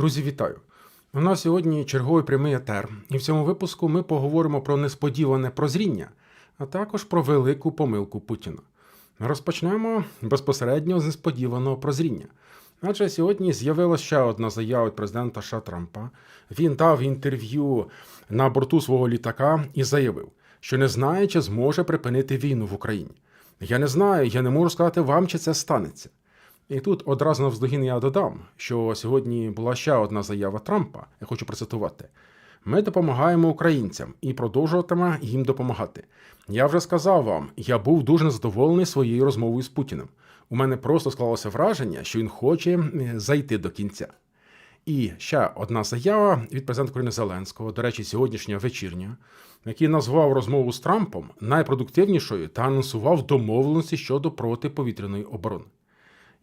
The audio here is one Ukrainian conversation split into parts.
Друзі, вітаю! У нас сьогодні черговий прямий етер, і в цьому випуску ми поговоримо про несподіване прозріння, а також про велику помилку Путіна. Розпочнемо безпосередньо з несподіваного прозріння. Адже сьогодні з'явилася ще одна заява від президента США Трампа. Він дав інтерв'ю на борту свого літака і заявив, що не знає, чи зможе припинити війну в Україні. Я не знаю, я не можу сказати вам, чи це станеться. І тут одразу навздогін я додам, що сьогодні була ще одна заява Трампа, я хочу процитувати. Ми допомагаємо українцям і продовжуватиме їм допомагати. Я вже сказав вам, я був дуже незадоволений своєю розмовою з Путіним. У мене просто склалося враження, що він хоче зайти до кінця. І ще одна заява від президента України Зеленського, до речі, сьогоднішня вечірня, який назвав розмову з Трампом найпродуктивнішою та анонсував домовленості щодо протиповітряної оборони.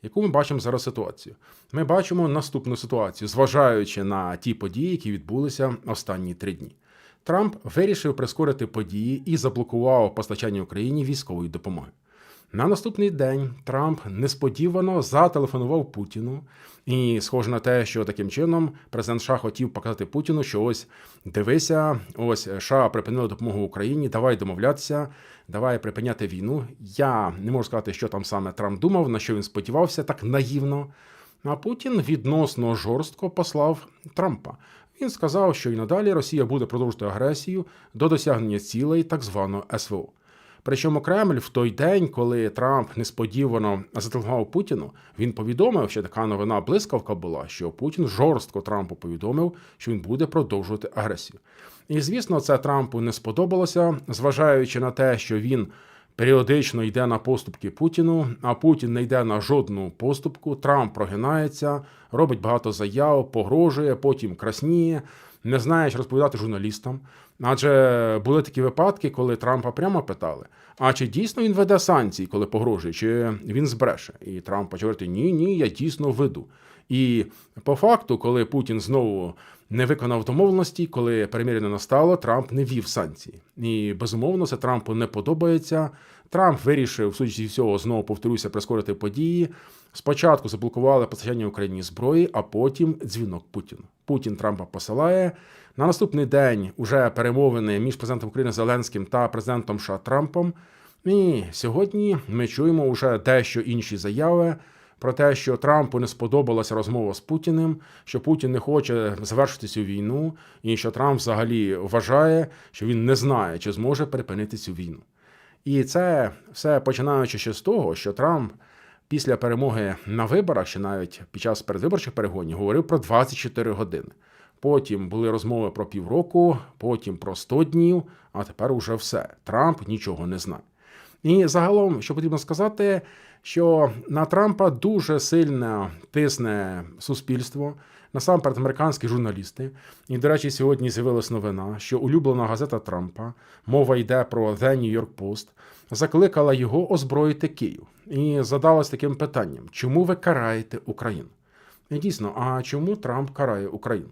Яку ми бачимо зараз ситуацію? Ми бачимо наступну ситуацію, зважаючи на ті події, які відбулися останні три дні. Трамп вирішив прискорити події і заблокував постачання Україні військової допомоги. На наступний день Трамп несподівано зателефонував Путіну, і схоже на те, що таким чином президент США хотів показати Путіну, що ось дивися, ось США припинили допомогу Україні, давай домовлятися, давай припиняти війну. Я не можу сказати, що там саме Трамп думав, на що він сподівався так наївно. А Путін відносно жорстко послав Трампа. Він сказав, що і надалі Росія буде продовжувати агресію до досягнення цілей так званого СВО. Причому Кремль в той день, коли Трамп несподівано зателефонував Путіну, він повідомив, що така новина блискавка була, що Путін жорстко Трампу повідомив, що він буде продовжувати агресію. І звісно, це Трампу не сподобалося, зважаючи на те, що він періодично йде на поступки Путіну, а Путін не йде на жодну поступку. Трамп прогинається, робить багато заяв, погрожує, потім красніє, не знає, що розповідати журналістам. Адже були такі випадки, коли Трампа прямо питали: а чи дійсно він веде санкції, коли погрожує, чи він збреше? І Трамп почав говорити, ні, ні, я дійсно веду. І по факту, коли Путін знову не виконав домовленості, коли перемир'я не настало, Трамп не вів санкції. І безумовно, це Трампу не подобається. Трамп вирішив, судячи зі всього, знову повторюся, прискорити події. Спочатку заблокували постачання Україні зброї, а потім дзвінок Путіну. Путін Трампа посилає. На наступний день уже перемовини між президентом України Зеленським та президентом США Трампом. І сьогодні ми чуємо вже дещо інші заяви про те, що Трампу не сподобалася розмова з Путіним, що Путін не хоче завершити цю війну, і що Трамп взагалі вважає, що він не знає, чи зможе припинити цю війну. І це все починаючи ще з того, що Трамп після перемоги на виборах, чи навіть під час передвиборчих перегонів, говорив про 24 години. Потім були розмови про півроку, потім про 100 днів, а тепер уже все. Трамп нічого не знає. І загалом, що потрібно сказати, що на Трампа дуже сильно тисне суспільство, насамперед американські журналісти. І, до речі, сьогодні з'явилась новина, що улюблена газета Трампа, мова йде про The New York Post, закликала його озброїти Київ і задалась таким питанням: чому ви караєте Україну? І дійсно, а чому Трамп карає Україну?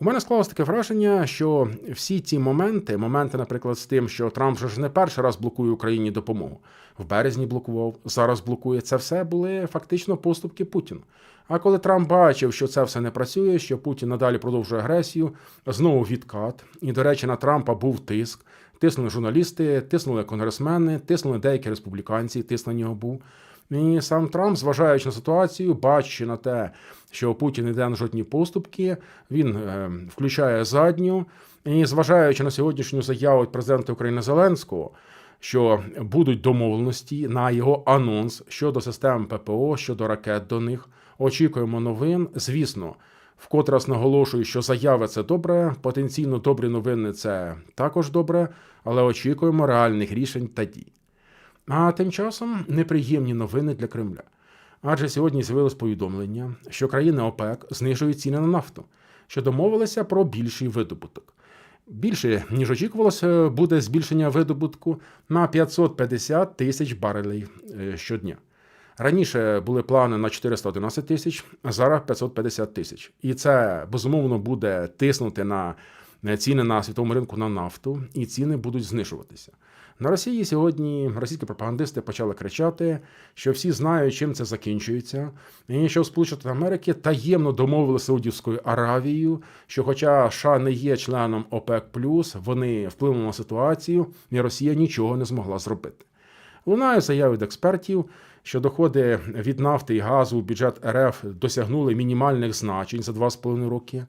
У мене склалось таке враження, що всі ці моменти, моменти, наприклад, з тим, що Трамп вже ж не перший раз блокує Україні допомогу, в березні блокував, зараз блокує. Це все були фактично поступки Путіну. А коли Трамп бачив, що це все не працює, що Путін надалі продовжує агресію, знову відкат. І, до речі, на Трампа був тиск. Тиснули журналісти, тиснули конгресмени, тиснули деякі республіканці, тиск на нього був. І сам Трамп, зважаючи на ситуацію, бачачи на те, що Путін йде на жодні поступки, він е, включає задню. І зважаючи на сьогоднішню заяву президента України Зеленського, що будуть домовленості на його анонс щодо систем ППО, щодо ракет до них, очікуємо новин. Звісно, вкотре раз наголошую, що заяви це добре, потенційно добрі новини це також добре, але очікуємо реальних рішень та дій. А тим часом неприємні новини для Кремля. Адже сьогодні з'явилось повідомлення, що країни ОПЕК знижують ціни на нафту, що домовилися про більший видобуток. Більше ніж очікувалося, буде збільшення видобутку на 550 тисяч барелей е, щодня. Раніше були плани на 411 тисяч, а зараз 550 тисяч. І це безумовно буде тиснути на е, ціни на світовому ринку на нафту, і ціни будуть знижуватися. На Росії сьогодні російські пропагандисти почали кричати, що всі знають, чим це закінчується, і що Сполучені Америки таємно домовили Саудівською Аравією, що, хоча США не є членом ОПЕК, вони вплинули на ситуацію, і Росія нічого не змогла зробити. Лунають заяви від експертів, що доходи від нафти і газу у бюджет РФ досягнули мінімальних значень за 2,5 роки.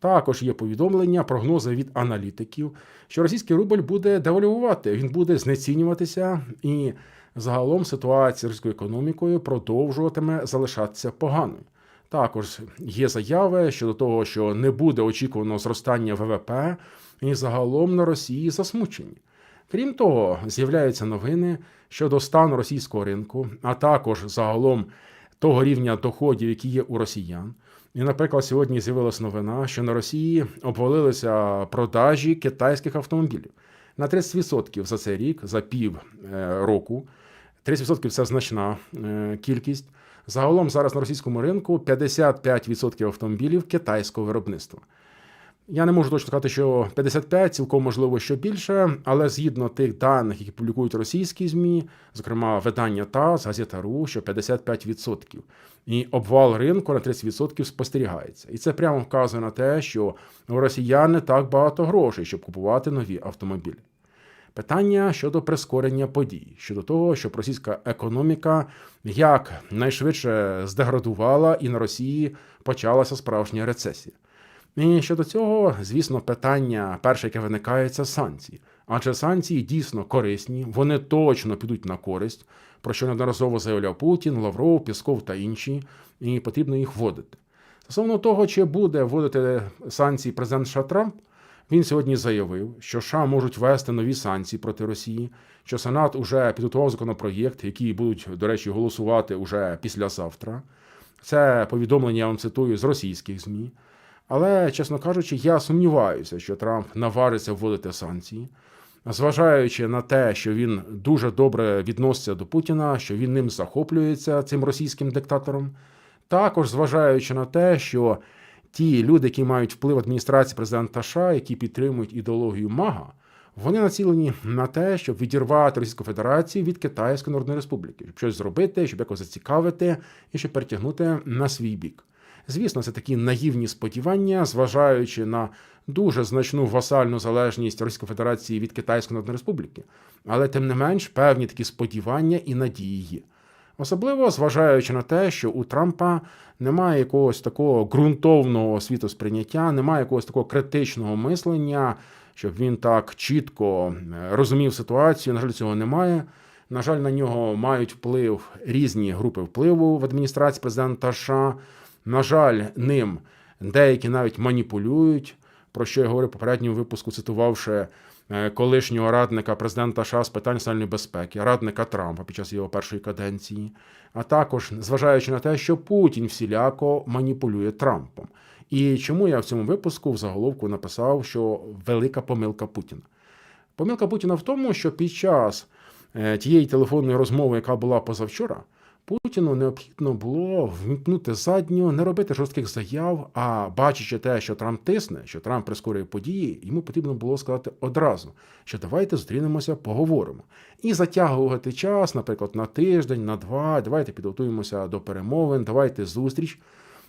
Також є повідомлення, прогнози від аналітиків, що російський рубль буде девальвувати, він буде знецінюватися, і загалом ситуація з російською економікою продовжуватиме залишатися поганою. Також є заяви щодо того, що не буде очікуваного зростання ВВП, і загалом на Росії засмучені. Крім того, з'являються новини щодо стану російського ринку, а також загалом того рівня доходів, які є у росіян. І, наприклад, сьогодні з'явилася новина, що на Росії обвалилися продажі китайських автомобілів на 30% за цей рік, за пів е, року. 30% це значна е, кількість. Загалом зараз на російському ринку 55% автомобілів китайського виробництва. Я не можу точно сказати, що 55, цілком можливо, що більше, але згідно тих даних, які публікують російські ЗМІ, зокрема видання ТАСС, газета РУ, що 55%. І обвал ринку на 30% спостерігається. І це прямо вказує на те, що у росіян не так багато грошей, щоб купувати нові автомобілі. Питання щодо прискорення подій, щодо того, щоб російська економіка як найшвидше здеградувала, і на Росії почалася справжня рецесія. І щодо цього, звісно, питання перше, яке виникає, це санкції. Адже санкції дійсно корисні, вони точно підуть на користь, про що неодноразово заявляв Путін, Лавров, Пісков та інші, і потрібно їх вводити. Стосовно того, чи буде вводити санкції президент США Трамп, він сьогодні заявив, що США можуть ввести нові санкції проти Росії, що Сенат уже підготував законопроєкт, який будуть, до речі, голосувати уже післязавтра. Це повідомлення я вам цитую з російських ЗМІ. Але, чесно кажучи, я сумніваюся, що Трамп наважиться вводити санкції, зважаючи на те, що він дуже добре відноситься до Путіна, що він ним захоплюється цим російським диктатором. Також зважаючи на те, що ті люди, які мають вплив адміністрації президента США, які підтримують ідеологію Мага, вони націлені на те, щоб відірвати Російську Федерацію від Китайської Народної Республіки, щоб щось зробити, щоб якось зацікавити і щоб перетягнути на свій бік. Звісно, це такі наївні сподівання, зважаючи на дуже значну васальну залежність Російської Федерації від Китайської Народної Республіки, але тим не менш певні такі сподівання і надії. Особливо зважаючи на те, що у Трампа немає якогось такого ґрунтовного світосприйняття, немає якогось такого критичного мислення, щоб він так чітко е, розумів ситуацію. На жаль, цього немає. На жаль, на нього мають вплив різні групи впливу в адміністрації президента США. На жаль, ним деякі навіть маніпулюють, про що я говорив в попередньому випуску, цитувавши е, колишнього радника президента США з питань національної безпеки, радника Трампа під час його першої каденції, а також зважаючи на те, що Путін всіляко маніпулює Трампом. І чому я в цьому випуску в заголовку написав, що велика помилка Путіна? Помилка Путіна в тому, що під час е, тієї телефонної розмови, яка була позавчора. Путіну необхідно було вмкнути задню, не робити жорстких заяв, а бачачи те, що Трамп тисне, що Трамп прискорює події, йому потрібно було сказати одразу, що давайте зустрінемося, поговоримо. І затягувати час, наприклад, на тиждень, на два, давайте підготуємося до перемовин, давайте зустріч.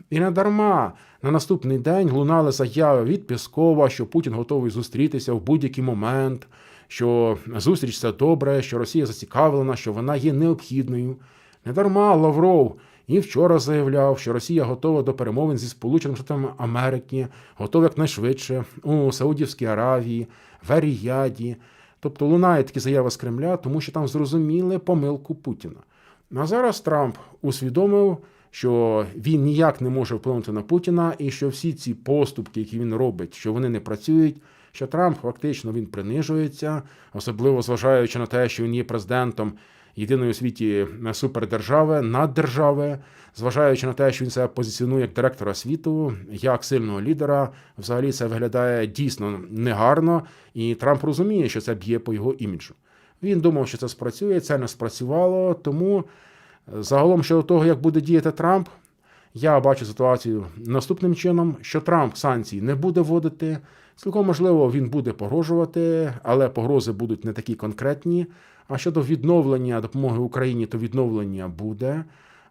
І не дарма на наступний день лунали заяви від Піскова, що Путін готовий зустрітися в будь-який момент, що зустріч це добре, що Росія зацікавлена, що вона є необхідною. Недарма Лавров і вчора заявляв, що Росія готова до перемовин зі Сполученими Штатами Америки, готова якнайшвидше у Саудівській Аравії, в Аріяді. Тобто лунає такі заяви з Кремля, тому що там зрозуміли помилку Путіна. А зараз Трамп усвідомив, що він ніяк не може вплинути на Путіна, і що всі ці поступки, які він робить, що вони не працюють. Що Трамп фактично він принижується, особливо зважаючи на те, що він є президентом єдиної у світі супердержави, наддержави, зважаючи на те, що він себе позиціонує як директора світу, як сильного лідера, взагалі це виглядає дійсно негарно, і Трамп розуміє, що це б'є по його іміджу. Він думав, що це спрацює, це не спрацювало. Тому загалом щодо того, як буде діяти Трамп, я бачу ситуацію наступним чином, що Трамп санкції не буде вводити. Цілком можливо, він буде погрожувати, але погрози будуть не такі конкретні. А щодо відновлення допомоги Україні, то відновлення буде.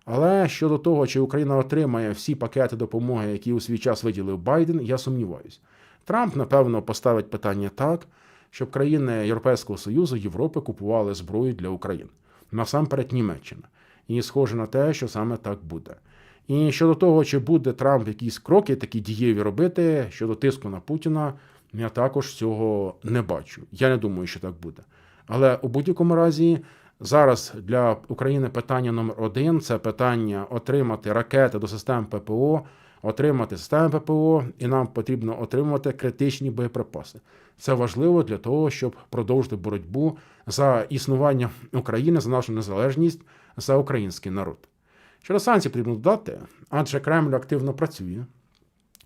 Але щодо того, чи Україна отримає всі пакети допомоги, які у свій час виділив Байден, я сумніваюся. Трамп, напевно, поставить питання так, щоб країни Європейського Союзу, Європи купували зброю для України. Насамперед Німеччина. І схоже на те, що саме так буде. І щодо того, чи буде Трамп якісь кроки такі дієві робити щодо тиску на Путіна, я також цього не бачу. Я не думаю, що так буде. Але у будь-якому разі зараз для України питання номер один це питання отримати ракети до систем ППО, отримати системи ППО, і нам потрібно отримувати критичні боєприпаси. Це важливо для того, щоб продовжити боротьбу за існування України, за нашу незалежність, за український народ. Щодо санкцій потрібно додати, адже Кремль активно працює.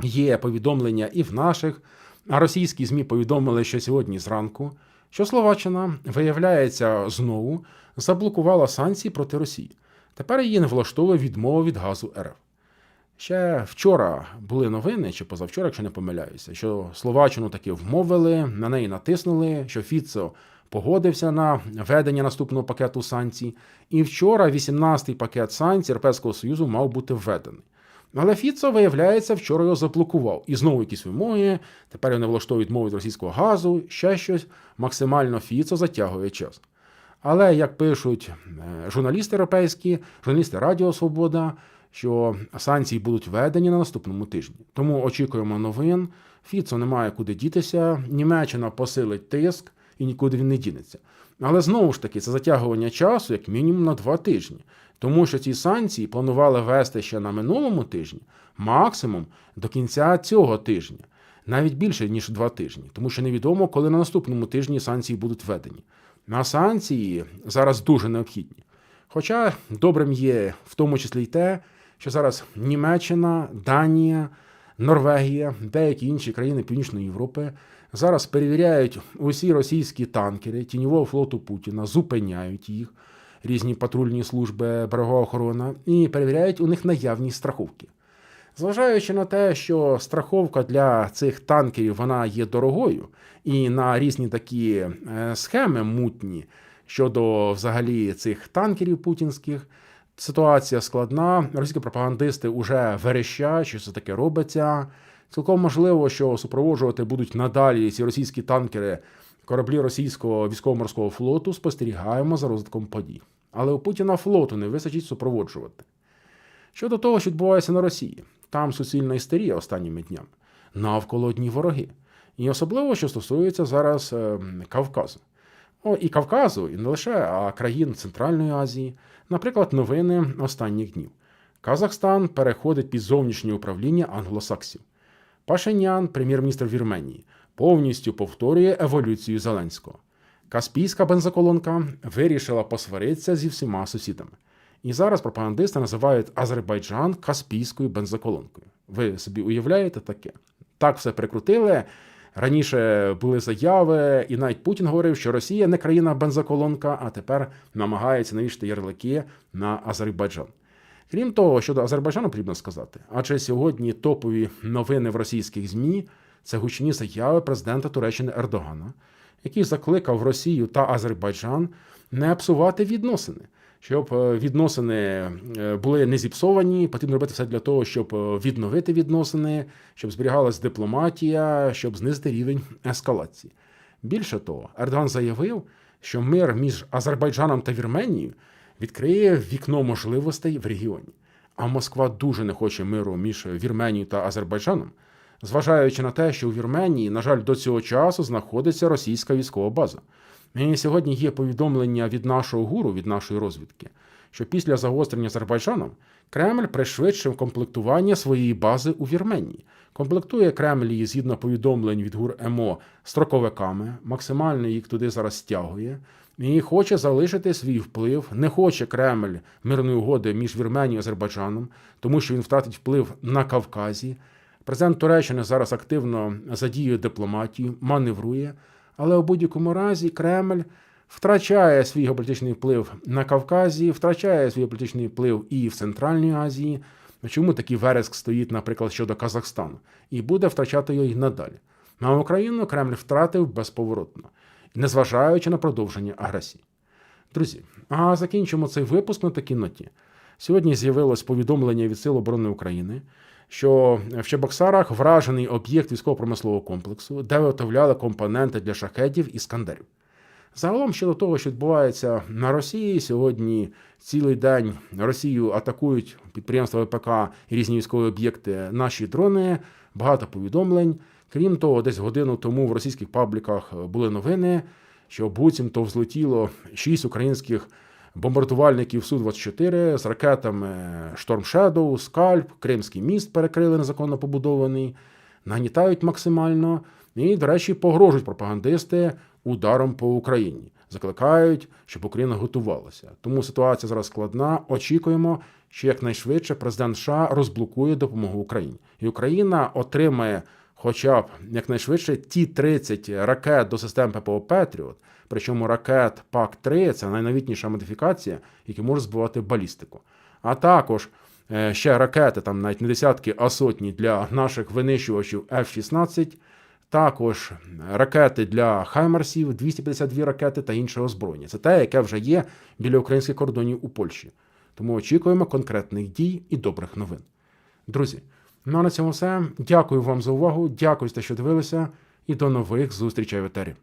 Є повідомлення і в наших, а російські ЗМІ повідомили, що сьогодні зранку, що Словаччина, виявляється, знову заблокувала санкції проти Росії. Тепер її не влаштовує відмова від газу РФ. Ще вчора були новини, чи позавчора, якщо не помиляюся, що Словаччину таки вмовили, на неї натиснули, що Фіцо погодився на ведення наступного пакету санкцій. І вчора 18-й пакет санкцій Європейського Союзу мав бути введений. Але Фіцо, виявляється, вчора його заблокував. І знову якісь вимоги. Тепер його не влаштовують мови від російського газу, ще щось. Максимально Фіцо затягує час. Але як пишуть е, журналісти європейські, журналісти Радіо Свобода, що санкції будуть введені на наступному тижні. Тому очікуємо новин. Фіцо немає куди дітися. Німеччина посилить тиск і нікуди він не дінеться. Але знову ж таки, це затягування часу, як мінімум, на два тижні. Тому що ці санкції планували вести ще на минулому тижні, максимум до кінця цього тижня, навіть більше ніж два тижні, тому що невідомо, коли на наступному тижні санкції будуть введені. На санкції зараз дуже необхідні. Хоча добрим є в тому числі й те, що зараз Німеччина, Данія, Норвегія, деякі інші країни Північної Європи зараз перевіряють усі російські танкери тіньового флоту Путіна, зупиняють їх, різні патрульні служби, берегова охорона, і перевіряють у них наявність страховки. Зважаючи на те, що страховка для цих танкерів вона є дорогою, і на різні такі е, схеми мутні щодо взагалі цих танкерів путінських. Ситуація складна. Російські пропагандисти вже верещать, що це таке робиться. Цілком можливо, що супроводжувати будуть надалі ці російські танкери кораблі російського військово-морського флоту. Спостерігаємо за розвитком подій. Але у Путіна флоту не вистачить супроводжувати. Щодо того, що відбувається на Росії, там суцільна істерія останніми днями, навколо одні вороги. І особливо, що стосується зараз е, Кавказу. О, і Кавказу, і не лише, а країн Центральної Азії, наприклад, новини останніх днів. Казахстан переходить під зовнішнє управління англосаксів. Пашинян, прем'єр-міністр Вірменії, повністю повторює еволюцію Зеленського. Каспійська бензоколонка вирішила посваритися зі всіма сусідами. І зараз пропагандисти називають Азербайджан Каспійською бензоколонкою. Ви собі уявляєте таке? Так все прикрутили. Раніше були заяви, і навіть Путін говорив, що Росія не країна бензоколонка, а тепер намагається навішати ярлики на Азербайджан. Крім того, щодо Азербайджану потрібно сказати, адже сьогодні топові новини в російських ЗМІ це гучні заяви президента Туреччини Ердогана, який закликав Росію та Азербайджан не псувати відносини. Щоб е, відносини е, були не зіпсовані, потрібно робити все для того, щоб е, відновити відносини, щоб зберігалась дипломатія, щоб знизити рівень ескалації. Більше того, Ердоган заявив, що мир між Азербайджаном та Вірменією відкриє вікно можливостей в регіоні. А Москва дуже не хоче миру між Вірменією та Азербайджаном, зважаючи на те, що у Вірменії, на жаль, до цього часу знаходиться російська військова база. І сьогодні є повідомлення від нашого гуру, від нашої розвідки, що після загострення Азербайджаном Кремль пришвидшив комплектування своєї бази у Вірменії. Комплектує Кремль її згідно повідомлень від ГУР МО строковиками, максимально їх туди зараз стягує. І хоче залишити свій вплив, не хоче Кремль мирної угоди між Вірменією і Азербайджаном, тому що він втратить вплив на Кавказі. Президент Туреччини зараз активно задіює дипломатію, маневрує. Але у будь-якому разі Кремль втрачає свій геополітичний вплив на Кавказі, втрачає свій політичний вплив і в Центральній Азії. Чому такий вереск стоїть, наприклад, щодо Казахстану, і буде втрачати його й надалі. А Україну Кремль втратив безповоротно, незважаючи на продовження агресії. Друзі, а закінчимо цей випуск на такій ноті. Сьогодні з'явилось повідомлення від Сил оборони України, що в Чебоксарах вражений об'єкт військово-промислового комплексу, де виготовляли компоненти для шахедів і скандерів. Загалом щодо того, що відбувається на Росії, сьогодні цілий день Росію атакують підприємства ВПК і різні військові об'єкти. Наші дрони, багато повідомлень. Крім того, десь годину тому в російських пабліках були новини, що буцімто взлетіло шість українських бомбардувальників Су-24 з ракетами Storm Shadow, Скальп, Кримський міст перекрили незаконно побудований, нагнітають максимально і, до речі, погрожують пропагандисти ударом по Україні. Закликають, щоб Україна готувалася. Тому ситуація зараз складна. Очікуємо, що якнайшвидше президент США розблокує допомогу Україні, і Україна отримає хоча б якнайшвидше ті 30 ракет до систем ППО Петріот. Причому ракет ПАК-3 це найновітніша модифікація, які можуть збивати балістику. А також е, ще ракети, там навіть не десятки, а сотні для наших винищувачів F-16. Також ракети для Хаймерсів, 252 ракети та інше озброєння. Це те, яке вже є біля українських кордонів у Польщі. Тому очікуємо конкретних дій і добрих новин. Друзі, ну а на цьому все. Дякую вам за увагу. Дякую те, що дивилися, і до нових зустрічей в етері.